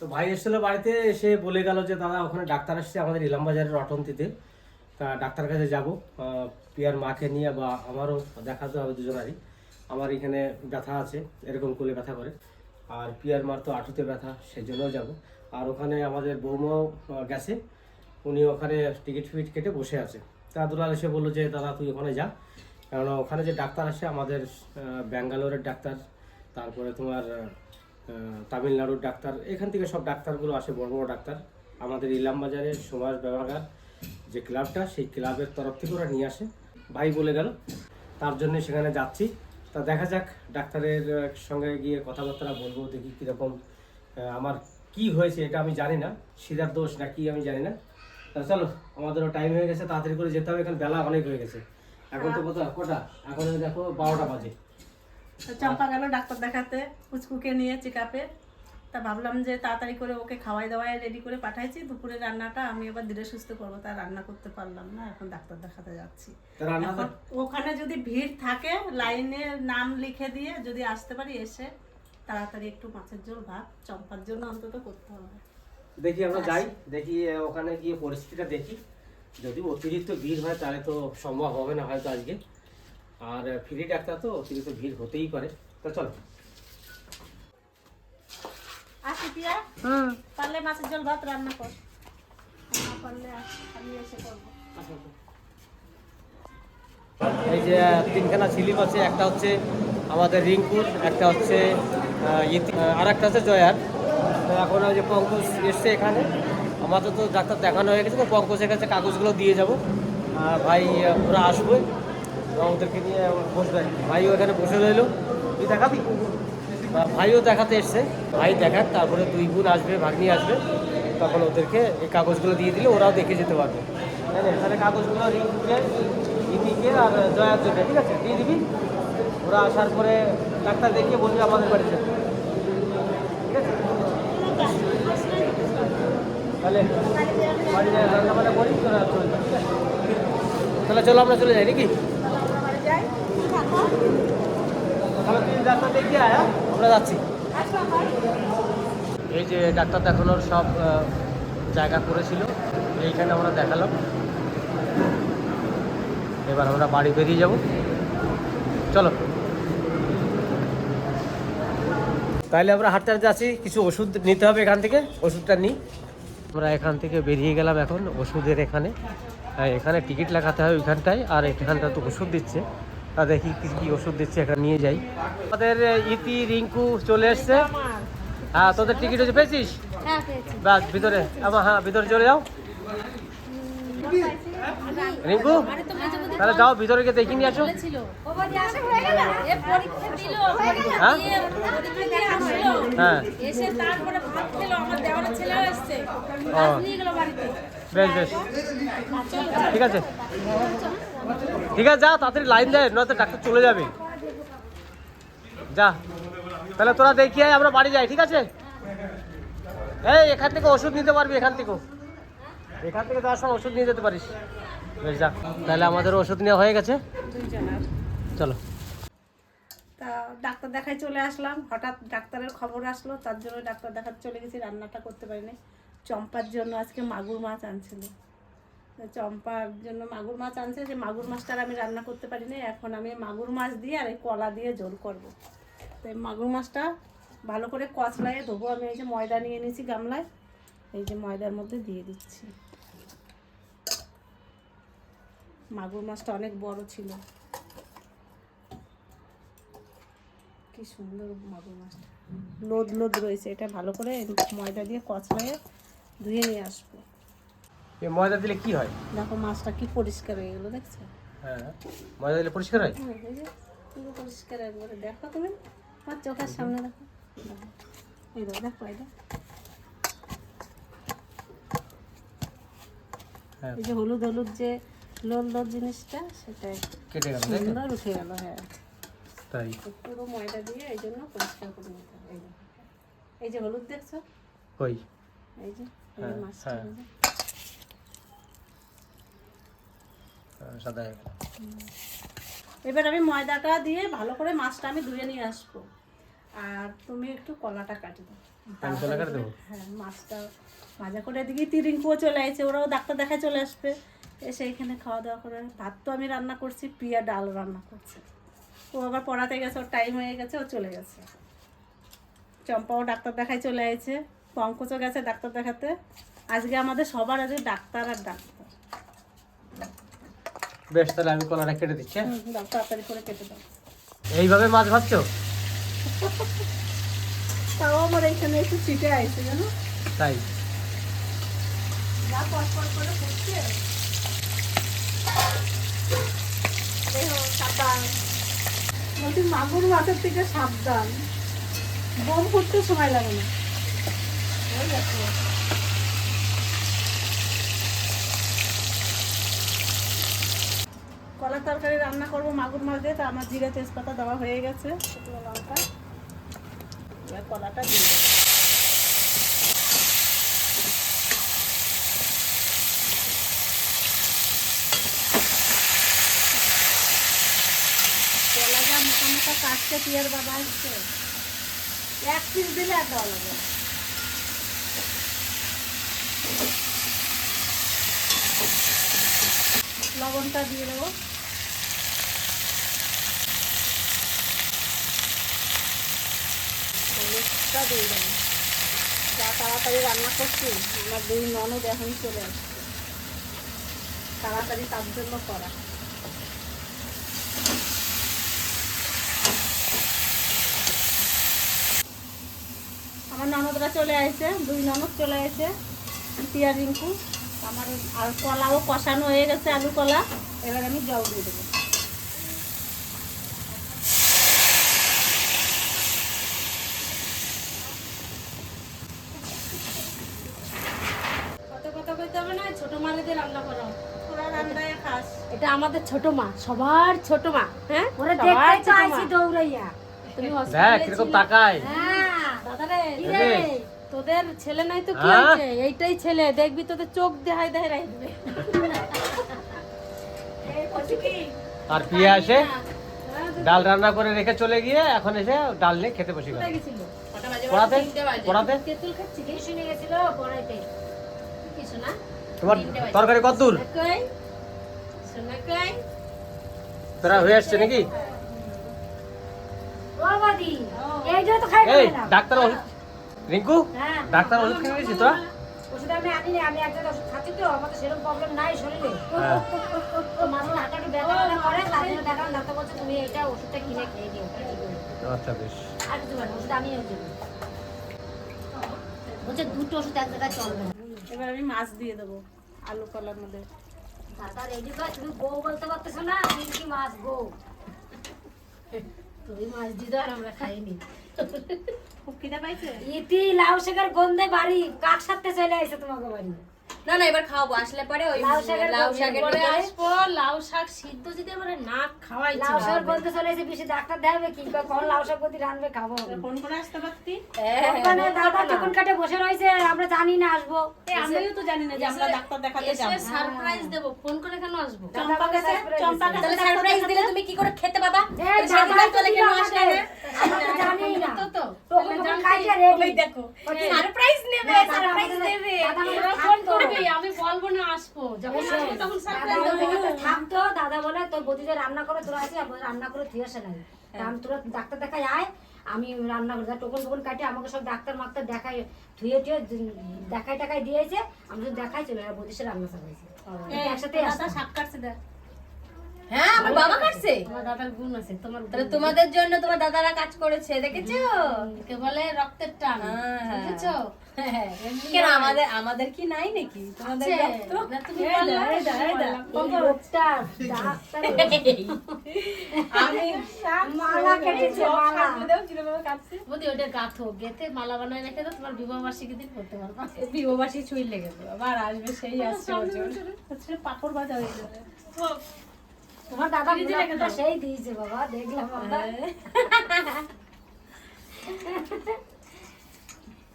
তো ভাই এসেছিল বাড়িতে, এসে বলে গেল যে, দাদা, ওখানে ডাক্তার আসছে আমাদের ইলাম বাজারের রটন্তিতে। তা ডাক্তার কাছে যাব। পিয়ার মাকে নিয়ে বা আমারও দেখাতে হবে দুজনারই। আমার এখানে ব্যথা আছে, এরকম কোলে ব্যথা করে। আর পিয়ার মার তো আঁটুতে ব্যথা সেই জন্যও যাব। আর ওখানে আমাদের বৌমাও গেছে। উনি ওখানে টিকিট ফিকিট কেটে বসে আছে। তা দুলাল এসে বলল যে, দাদা, তুই ওখানে যা। কারণ ওখানে যে ডাক্তার আসে, আমাদের ব্যাঙ্গালোরের ডাক্তার, তারপরে তোমার তামিলনাড়ুর ডাক্তার। এখান থেকে সব ডাক্তারগুলো আসে, বড় বড় ডাক্তার। আমাদের ইলাম বাজারে সমাজ ব্যবহার যে ক্লাবটা, সেই ক্লাবের তরফ থেকে ওরা নিয়ে আসে। ভাই বলে গেল, তার জন্য সেখানে যাচ্ছি। তা দেখা যাক, ডাক্তারের সঙ্গে গিয়ে কথাবার্তা বলব, দেখি কীরকম আমার কি হয়েছে এটা আমি জানি না। শিরার দোষ না কি আমি জানি না। তা চলো, আমাদেরও টাইম হয়ে গেছে, তাড়াতাড়ি করে যেতে হবে, এখানে বেলা অনেক হয়ে গেছে। এখন তো কত কটা এখন দেখো বারোটা বাজে। চম্পা গেল ডাক্তার দেখাতে পুচকুকে নিয়ে চেক আপে তা ভাবলাম যে তাড়াতাড়ি করে ওকে খাওয়াই দাওয়াই রেডি করে পাঠাইছি। দুপুরে রান্নাটা আমি এবার ধীরে সুস্থ করব তা রান্না করতে পারলাম না এখন ডাক্তার দেখাতে যাচ্ছি। ওখানে যদি ভিড় থাকে লাইনে নাম লিখে দিয়ে যদি আসতে পারি এসে তাড়াতাড়ি একটু মাছের ঝোল ভাত চম্পার জন্য অন্তত করতে হবে। দেখি আমরা যাই দেখি ওখানে গিয়ে পরিস্থিতিটা দেখি। যদি অতিরিক্ত ভিড় হয় তাহলে তো সম্ভব হবে না হয়তো আজকে। আর ফ্রি ডাক্তার তো অতিরিক্ত ভিড় হতেই পারে। তা চলো। আসি পিয়া? হুম। পারলে মাছের ভাত রান্না কর। না পারলে আমি এসে করব। এই যে তিনখানা স্লিপ আছে একটা হচ্ছে আমাদের রিঙ্কুর একটা হচ্ছে ইতি আর একটা হচ্ছে জয়ার। তো এখন ওই যে পঙ্কজ এসছে এখানে। আমাদের তো ডাক্তার দেখানো হয়ে গেছে তো পঙ্কজের কাছে কাগজগুলো দিয়ে যাব। আর ভাই ওরা আসবে। ওদেরকে নিয়ে বসবে। ভাইও এখানে বসে রইল। তুই দেখাবি? ভাইও দেখাতে এসছে। ভাই দেখাক, তারপরে দুই বোন আসবে, ভাগ্নি আসবে। তখন ওদেরকে এই কাগজগুলো দিয়ে দিলে ওরাও দেখে যেতে পারবে? তাহলে কাগজগুলো রিঙ্কুকে ইতিকে আর জয়ার জন্য ঠিক আছে? দিয়ে দিবি? ওরা আসার পরে ডাক্তার দেখিয়ে বলবে আমাদের বাড়িতে। ঠিক আছে? তাহলে বাড়ি রান্না বান্না করি চলে তাহলে চলো, আমরা চলে যাই, নাকি তাহলে তুই ডাক্তার দেখিয়ে আয় হ্যাঁ? এই যে ডাক্তার দেখানোর সব জায়গা করেছিল এইখানে আমরা দেখালাম। এবার আমরা বাড়ি বেরিয়ে যাব। চলো। তাহলে আমরা হাঁটতে হাঁটতে যাচ্ছি কিছু ওষুধ নিতে হবে এখান থেকে ওষুধটা নিই। আমরা এখান থেকে বেরিয়ে গেলাম এখন ওষুধের এখানে। হ্যাঁ, এখানে টিকিট লাগাতে হয় ওইখানটায় আর এখানটা তো ওষুধ দিচ্ছে। তা দেখি কি কি ওষুধ দিচ্ছে এখানে নিয়ে যাই। আমাদের ইতি রিঙ্কু চলে এসছে। হ্যাঁ তোদের টিকিট হচ্ছে পেয়েছিস? হ্যাঁ পেয়েছি। বাস ভিতরে। আমার হ্যাঁ ভিতরে চলে যাও। রিঙ্কু তাহলে যাও ভিতরে গিয়ে দেখে নিয়ে আসো। হয়ে? গেল এ পরীক্ষা দিল পরীক্ষা হ্যাঁ? হ্যাঁ বেশ বেশ। ঠিক আছে। ঠিক আছে যা তাড়াতাড়ি লাইন দেয় নয়তো ডাক্তার চলে যাবে। যা তাহলে তোরা আয়, আমরা বাড়ি যাই ঠিক আছে? এই এখান থেকে ওষুধ নিতে পারবি এখান থেকেও এখান থেকে যাওয়ার সময় ওষুধ নিয়ে যেতে পারিস। বেশ যা তাহলে আমাদের ওষুধ নেওয়া হয়ে গেছে। চলো। তা ডাক্তার দেখায় চলে আসলাম হঠাৎ ডাক্তারের খবর আসলো তার জন্য ডাক্তার দেখাতে চলে গেছি রান্নাটা করতে পারিনি। চম্পার জন্য আজকে মাগুর মাছ আনছিল। চম্পার জন্য মাগুর মাছ আনছে, যে মাগুর মাছটা আমি রান্না করতে পারি না এখন আমি মাগুর মাছ দিয়ে আর এই কলা দিয়ে ঝোল করব। তো মাগুর মাছটা ভালো করে কচলায় ধোবো। আমি এই যে ময়দা নিয়ে নিয়েছি গামলায়, এই যে ময়দার মধ্যে দিয়ে দিচ্ছি। মাগুর মাছটা অনেক বড় ছিল। কি সুন্দর মাগুর মাছটা। লোদ লোদ রয়েছে, এটা ভালো করে ময়দা দিয়ে কচলায় ধুয়ে নিয়ে আসব। এই ময়দা দিলে কি হয়? দেখো মাছটা কি পরিষ্কার হয়ে গেলো দেখছ? হ্যাঁ। ময়দা দিলে পরিষ্কার হয়? হ্যাঁ, পুরো পরিষ্কার একবারে দেখো তুমি আমার চোখের সামনে দেখো। এই দেখো দেখো এটা। হ্যাঁ। এই যে হলুদ হলুদ যে লোল লোল জিনিসটা সেটা কেটে গেল সুন্দর উঠে গেল হ্যাঁ। তাই। পুরো ময়দা দিয়ে এই জন্য পরিষ্কার করে নিতে হবে এই যে হলুদ দেখছ? ওই। এই যে হ্যাঁ, মাছটা হ্যাঁ। এই যে। আহ, সাদা এবার আমি ময়দাটা দিয়ে ভালো করে মাছটা আমি ধুয়ে নিয়ে আসব। আর তুমি একটু কলাটা কাটি। দাও? হ্যাঁ মাছটা ভাজা করে এদিকে তিরিঙ্কুও চলে আসছে ওরাও ডাক্তার দেখায় চলে আসবে। এসে এখানে খাওয়া দাওয়া করে ভাত তো আমি রান্না করছি প্রিয়া ডাল রান্না করছে। ও আবার পড়াতে গেছে ওর টাইম হয়ে গেছে ও চলে গেছে। চম্পাও ডাক্তার দেখায় চলে আসছে পঙ্কজও গেছে ডাক্তার দেখাতে। আজকে আমাদের সবার আজকে ডাক্তার আর ডাক্তার। বেশ তাহলে আমি কলাটা কেটে দিচ্ছি হ্যাঁ? হুম, দাও তাড়াতাড়ি করে কেটে দাও। এইভাবে মাছ ভাজছো? তাও আমার এখানে একটু ছিটে আইছে জানো? তাই? যা পটপট করে ফুটছে দেখো সাবধান। বলছি মাগুর মাছের থেকে সাবধান। বোম ফুটতে সময় লাগে না ওই দেখো। কলার তরকারি রান্না করব, মাগুর মাছ দিয়ে, তা আমার জিরে তেজপাতা দেওয়া হয়ে গেছে। কলাটা দিয়ে কলা কাটছে পিয়ার এক পিস দিলে লবণটা দিয়ে দেবো। হলুদটা দিয়ে যা তাড়াতাড়ি রান্না করছি, আমার দুই ননদ এখন চলে আসছে। তাড়াতাড়ি তার জন্য করা। আমার ননদরা চলে আসছে, দুই ননদ চলে আসছে টিয়া রিঙ্কু আমার আর কলাও কষানো হয়ে গেছে আলু কলা, এবার আমি জল দিয়ে দেবো কত কথা কইতে হবে না ছোট মারেদের রান্না করো তোরা রান্নায় খাস এটা আমাদের ছোট মা সবার ছোট মা হ্যাঁ? ওরা সবার দেখতেই তো আইছি দৌড়াইয়া। তুমি হসপিটালে কীরকম তাকায়। হ্যাঁ দাদারে তোদের ছেলে নাই তো কি হ্যাঁ? হয়েছে এইটাই ছেলে দেখবি তোদের চোখ দেবে। আর পিয়া এসে ডাল রান্না করে রেখে চলে গিয়ে এখন এসে ডাল নিয়ে খেতে বসে গেল। পড়াতে? পড়াতে? তেঁতুল খাচ্ছি কি শুনে গেছিল পড়াইতে। কিছু না। তোমার তরকারি কত দূর? তোরা হয়ে আসছে নাকি? ডাক্তার ওষুধ রিঙ্কু হ্যাঁ। ডাক্তার ওষুধ খেয়ে গেছিস তোরা? ওষুধ আমি আনি আমি একটা ওষুধ খাচ্ছি তো আমার তো সেরকম প্রবলেম নাই শরীরে। হ্যাঁ। তো মাঝে হাঁটা একটু ব্যথা ব্যথা করে তার জন্য দেখালাম ডাক্তার বলছে তুমি এটা ওষুধটা কিনে খেয়ে হয়ে যাবে। আচ্ছা বেশ। আর কিছু ওষুধ আমি ওই জন্য বলছে দুটো ওষুধ এক জায়গায় চলবে না। এবার আমি মাছ দিয়ে দেবো আলু কলার মধ্যে। দাদা রেডি করে তুমি বউ বলতে পারতেছো না কি মাছ বউ? তুমি মাছ দিতে আর আমরা খাইনি। খুব খিদে পাইছে? ইতি লাউ শেখার গন্ধে বাড়ি কাক সারতে চলে আইছে তোমাকে বাড়ি? না না এবার খাওয়াবো। আসলে পরে ওই লাউ শাকের লাউ শাকের পরে আসব লাউ শাক সিদ্ধ যদি না খাওয়াই লাউ শাকের গন্ধে চলে বেশি ডাক্তার দেবে কি কখন লাউ শাক প্রতি রানবে খাব ফোন করে আসতে পারতি? ওখানে দাদা যখন কাটে বসে রয়েছে আমরা জানি না আসব। আমিও তো জানি না যে আমরা ডাক্তার দেখাতে যাব। সারপ্রাইজ দেবো ফোন করে কেন আসব? চম্পা কাছে চম্পা কাছে সারপ্রাইজ দিলে তুমি কি করে খেতে এই দাদা কেন আসলে না? আমরা তো জানি না। তো তো তখন তখন রেডি দেখো। সারপ্রাইজ নেবে সারপ্রাইজ নেবে। ওরা ফোন করবি আমি বলব না আসব। যখন আসব তখন সারপ্রাইজ দেবো। থাকতো দাদা বলে তোর বদিতে রান্না করে তোরা আছে রান্না করে তুই আসে নাই তোরা ডাক্তার দেখাই আয় আমি রান্না করে টোকন টোকন কাটে আমাকে সব ডাক্তার মাক্তার দেখাই ধুয়ে টুয়ে দেখাই টাকাই দিয়েছে আমি শুধু দেখাই চলে বদিসে রান্না চালাইছে একসাথে দাদা আসতাম। শাক কাটছে দেখ। হ্যাঁ আমার বাবা কাটছে। তোমার দাদার গুণ আছে তোমার তাহলে তোমাদের জন্য তোমার দাদারা কাজ করেছে দেখেছ? কে বলে রক্তের টান হ্যাঁ। বুঝেছ? কেন আমাদের আমাদের কি নাই নাকি? তোমাদের না, তুমি আমি মালা কেটেছে মালা। ওটা গাথো গেতে মালা বানায় রেখে দাও তোমার বিবাহ বার্ষিকী দিন করতে পারবা বিবাহবার্ষিকী ছুঁই লেগে যাবে আবার আসবে সেই আসছে পাপড় ভাজা হয়ে যাবে। তোমার দাদা গোলাপটা সেই দিয়েছে বাবা দেখলাম আমরা।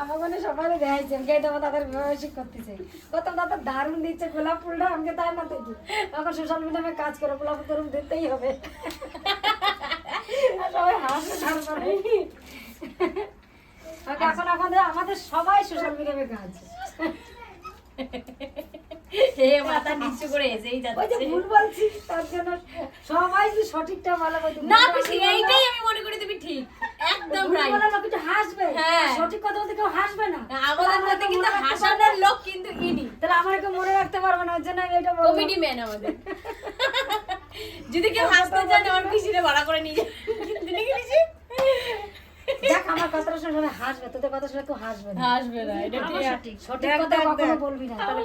আমার মনে সবাই দেখাইছে গেট আমার দাদার ব্যবসায়িক করতেছে? কত দাদা দারুণ দিচ্ছে গোলাপ ফুলটা আমাকে তাই না দেখি। এখন সোশ্যাল মিডিয়ামে কাজ করে গোলাপ ফুল দিতেই হবে। সবাই হাসে তারপরে এখন আমাদের আমাদের সবাই সোশ্যাল মিডিয়াতে কাজ। এ মাথা নিচু করে এসেই ওই যে যাচ্ছে ভুল তার জন্য সবাই যদি সঠিকটা বলে বলতে না এইটাই আমি মনে করি তুমি ঠিক। একদম রাইট বলে লোক একটু হাসবে? হ্যাঁ। সঠিক কথা বলতে কেউ হাসবে না। আমাদের মধ্যে কিন্তু হাসানোর লোক কিন্তু ইনি তাহলে আমার কেউ মনে রাখতে পারবে না ওর জন্য আমি এটা বলব। কমেডি ম্যান আমাদের। যদি কেউ হাসতে চান আমার পিসিরে ভাড়া করে নিয়ে যান কিন্তু নাকি পিসি দেখ আমার কথাটা শুনে সবাই হাসবে তোদের কথা শুনে কেউ হাসবে না। হাসবে না এটা ঠিক। সঠিক কথা কখনো বলবি না তাহলে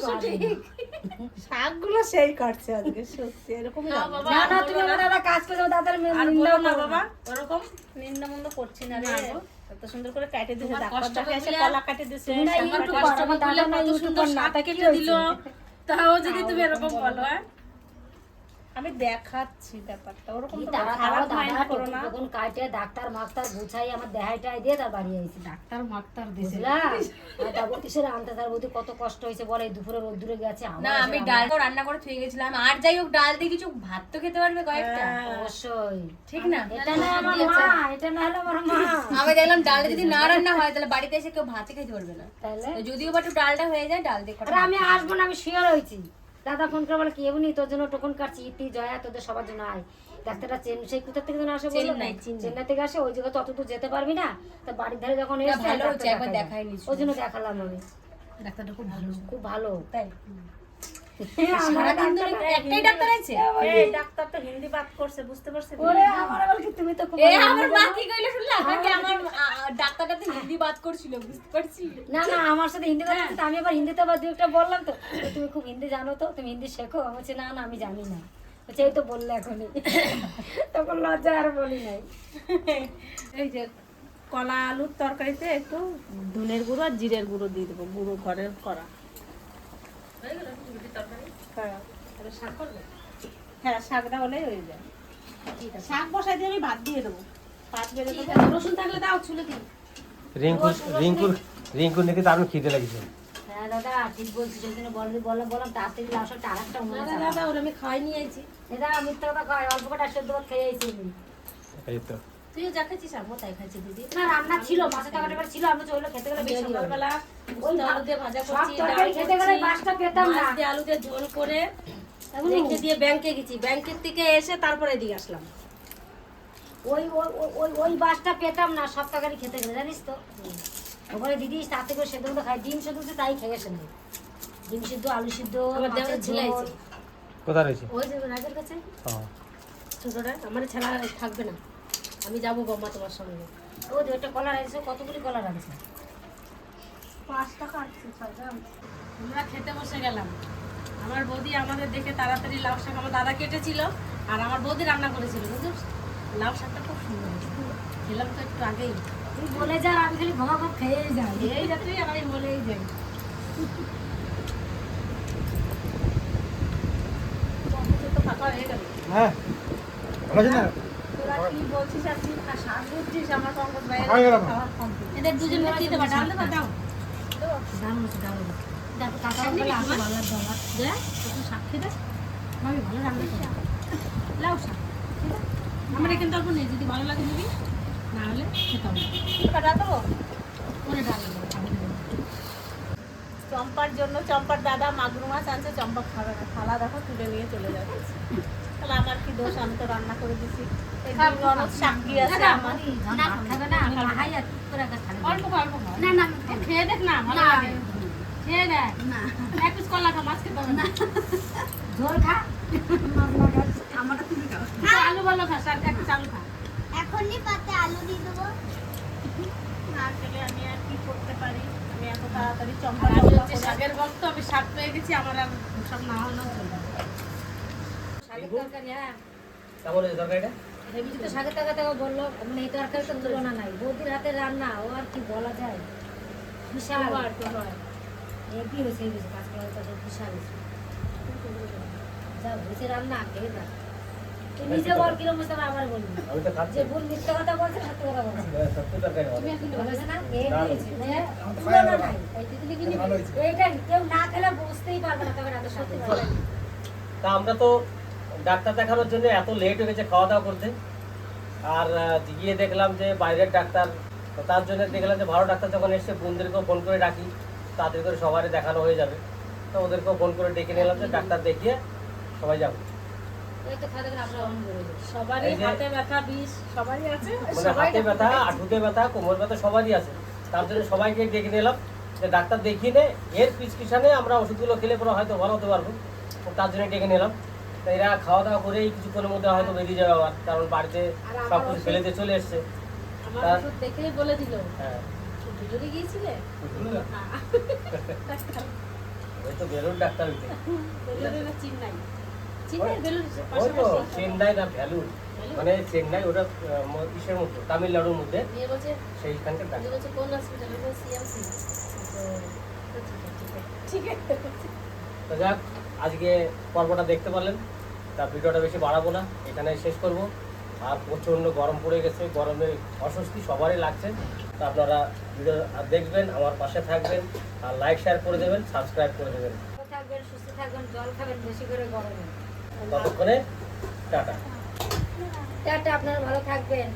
শাকগুলো সেই কাটছে আজকে সত্যি এরকমই না না না তুমি আমার একটা কাজ করে দাদার আর নিন্দা বলো না বাবা ওরকম নিন্দা মন্দ করছি না রে। এত সুন্দর করে কাটে দিয়েছে ডাক্তার এসে কলা কাটে দিয়েছে। না ইউটিউব কাটে করো, দিয়েছে। আমার দাদা না ইউটিউবার না, তাকে দিল। তাও যদি তুমি এরকম বলো হ্যাঁ? আমি দেখাচ্ছি ব্যাপারটা ওরকম তো খারাপ মাইন্ড করো না। তখন কাটে ডাক্তার মাক্তার গুছাই আমার দেহাইটাই দিয়ে তার বাড়ি আইছি। ডাক্তার দিছে। আনতে তার বলতে কত কষ্ট হয়েছে বলে দুপুরে রোদ্দুরে গেছে না আমি ডালটাও রান্না করে থুয়ে গেছিলাম। আর যাই হোক ডাল দিয়ে কিছু ভাত তো খেতে পারবে কয়েকটা? অবশ্যই। ঠিক না? এটা না আমার মা এটা না হলো আমার মা। আমি দেখলাম ডালটা যদি না রান্না হয় তাহলে বাড়িতে এসে কেউ ভাতে খেতে পারবে না। তাহলে? যদিও বা একটু ডালটা হয়ে যায় ডাল দিয়ে আমি আসব না আমি শিওর হয়েছি। দাদা ফোন করে বলে কি এমনি তোর জন্য টোকন কাটছি ইতি জয়া তোদের সবার জন্য আয়। ডাক্তারটা চেন সেই কোথা থেকে যেন আসে বলল? চেন্নাই, থেকে আসে? ওই জায়গা তো অত দূর যেতে পারবি না? তা বাড়ির ধারে যখন এসে ভালো হচ্ছে, একবার দেখাই ওই জন্য দেখালাম আমি। ডাক্তারটা খুব ভালো। খুব ভালো। তাই? সারাদিন ধরে একটাই ডাক্তার আছে? এই ডাক্তার তো হিন্দি বাত করছে বুঝতে পারছি ওরে আমার আবার কি তুমি তো খুব এ আমার জানো। মা কি কইলো শুনলা? আমাকে আমার আ, আ, ডাক্তারটা তো হিন্দি বাত করছিল বুঝতে পারছি? না না আমার সাথে হিন্দি কথা বলছে, আমি আবার হিন্দিতে আবার দু একটা বললাম তো। তুমি খুব হিন্দি জানো তো তুমি হিন্দি শেখো। আমি বলছি না না আমি জানি না। বলছে এই তো বললে এখনই। তখন লজ্জা আর বলি নাই। এই যে কলা আলুর তরকারিতে একটু ধনের গুঁড়ো আর জিরের গুঁড়ো দিয়ে দেবো গুঁড়ো ঘরের করা। হ্যাঁ হ্যাঁ শাকটা হলেই হয়ে যায়। শাক বসাই দিয়ে আমি ভাত দিয়ে দেবো। ভাত বেড়ে দেবো। রসুন থাকলে দাও ছুলে দিন। রিঙ্কু রিঙ্কুর রিঙ্কুর নাকি দারুণ খিদে লাগছে। হ্যাঁ দাদা ঠিক বলছি সেই জন্য বলে বললাম তাড়াতাড়ি শাকটা একটা দাদা দাদা ওরা আমি খাই নিয়ে আইছি। এটা মিথ্যা কথা কয় অল্প কটা সেদ্ধ খেয়ে আইছি এই তো। তুইও যা খাচ্ছিস আমিও তাই খাচ্ছি দিদি। না রান্না ছিল মাছের তরকারি এবার ছিল আমরা চলে খেতে গেলে বেশি সকালবেলা ওই আলু দিয়ে ভাজা করছি ডাল খেতে গেলে বাসটা পেতাম না। দিয়ে আলু দিয়ে ঝোল করে এখন রেখে দিয়ে ব্যাংকে গেছি। ব্যাংকের থেকে এসে তারপরে এদিকে আসলাম। ওই ওই ওই- বাসটা পেতাম না সব তরকারি খেতে গেলে জানিস তো? ওখানে দিদি তাতে করে সেদ্ধ খাই ডিম সেদ্ধ তাই খেয়ে গেছেন ডিম সিদ্ধ আলু সিদ্ধ কোথায় রয়েছে? ওই যে রাজের কাছে। ছোটটা আমার ছেলে থাকবে না। আমি যাব বম্মা তোমার সঙ্গে। ও দু একটা কলা রাখছে কতগুলি কলা রাখছে পাঁচ টাকা আনছি ছয়টা আমরা খেতে বসে গেলাম। আমার বৌদি আমাদের দেখে তাড়াতাড়ি লাউ শাক আমার দাদা কেটেছিল আর আমার বৌদি রান্না করেছিল বুঝলিস লাউ শাকটা খুব সুন্দর খেলাম তো একটু আগেই। তুই বলে যা আমি খালি ঘমা ঘম খেয়েই যাই। এই যাত্রী আর আমি বলেই যাই। তো ফাঁকা হয়ে গেল হ্যাঁ ভালো আছে না? তোরা বলছিস আর তুই খা- শাক বুঝছিস আমার পঙ্কজ ভাইয়ের গেল। খাওয়ার complete। এদের দুজনকে কি দেবা ডাল দেবা দাও। দাম হচ্ছে দাম দেখো কাকা বলে আসো ভালো লাগবে দে একটু শাক দে আমি ভালো রান্না করি। লাউ শাক। আমার এখানে অল্প নেই যদি ভালো লাগে নিবি না হলে খেতাম না। কাটা দেবো করে ডাল দেবো। চম্পার জন্য চম্পার দাদা মাগুর মাছ আনছে চম্পা খাবে না। থালা দেখো তুলে নিয়ে চলে যাচ্ছে তাহলে আমার কি দোষ? আমি তো রান্না করে দিছি। এই খাও, সাক্ষী আছে আমার না খাবে না আমি মাহাই আর একটা অল্প অল্প না না খেয়ে দেখ না ভালো লাগে। খেয়ে দেখ। না। এক পিস কলা খা মাছ খেতে না। ঝোল খা। আলু ভালো খা শাক এক আলু খা। এখনই পাতে আলু দিয়ে দেবো। না খেলে আমি আর কি করতে পারি? আমি এত তাড়াতাড়ি চম্পা শাকের ভক্ত আমি শাক পেয়ে গেছি আমার আর সব না হলেও চলবে হ্যাঁ। হয়েছে তরকারিটা। এমনি তো শাকের তরকারি তো বলল মানে এই তরকারি তো তুলনা নাই। বৌদির হাতে রান্না ও আর কি বলা যায়। বিশাল। হেভি হয়েছে হেভি হয়েছে পাঁচ তরকারি বিশাল হয়েছে। যা হয়েছে রান্না খেয়ে না নিজে বল হয়েছে আবার আবার বলবি। আমি তো খাচ্ছি। যে ভুল মিথ্যে কথা বলছে সত্যি কথা বলছে। হ্যাঁ, ভালো। ভালো হয়েছে না? হয়েছে হ্যাঁ, তুলনা নাই। এইটা কেউ না খেলে বুঝতেই পারবে না তবে এত সত্যি তা আমরা তো ডাক্তার দেখানোর জন্য এত লেট হয়ে গেছে খাওয়া দাওয়া করতে। আর গিয়ে দেখলাম যে বাইরের ডাক্তার তার জন্য দেখলাম যে ভালো ডাক্তার যখন এসছে বোনদেরকেও ফোন করে ডাকি তাদের করে সবারই দেখানো হয়ে যাবে। তো ওদেরকেও ফোন করে ডেকে নিলাম যে ডাক্তার দেখিয়ে সবাই যাব। সবারই হাতে ব্যথা বিষ সবারই আছে মানে হাতে ব্যথা ব্যথা কোমর ব্যথা সবারই আছে। তার জন্য সবাইকে ডেকে নিলাম যে ডাক্তার দেখিয়ে নে এর প্রেসক্রিপশনে আমরা ওষুধগুলো খেলে পরে হয়তো ভালো হতে পারব। তো তার জন্য ডেকে নিলাম। তো এরা খাওয়া দাওয়া করেই কিছুক্ষণের মধ্যে হয়তো বেরিয়ে যাবে আবার কারণ বাড়িতে সব কিছু ওষুধ- ফেলে দিয়ে চলে এসছে। আমার তার- ওষুধ দেখেই বলে দিল। হ্যাঁ। দুজনে গিয়েছিলে? ওই তো বেলুন ডাক্তার হইতে। বেলুড়ে চিন্নাই। না ভ্যালুর। মানে চেন্নাই ওটা ইসের মধ্যে তামিলনাড়ুর মধ্যে। সেইখানকার ডাক্তার। কোন হসপিটালে সিএমসি ঠিক আছে। তো যাক আজকে পর্বটা দেখতে পারলেন। তা ভিডিওটা বেশি বাড়াবো না এখানে শেষ করব। আর প্রচণ্ড গরম পড়ে গেছে গরমে অস্বস্তি সবারই লাগছে। তা আপনারা ভিডিও দেখবেন আমার পাশে থাকবেন আর লাইক শেয়ার করে দেবেন সাবস্ক্রাইব করে দেবেন। থাকবেন সুস্থ থাকবেন জল খাবেন বেশি করে গরমে। ততক্ষণে টাটা। টাটা আপনারা ভালো থাকবেন।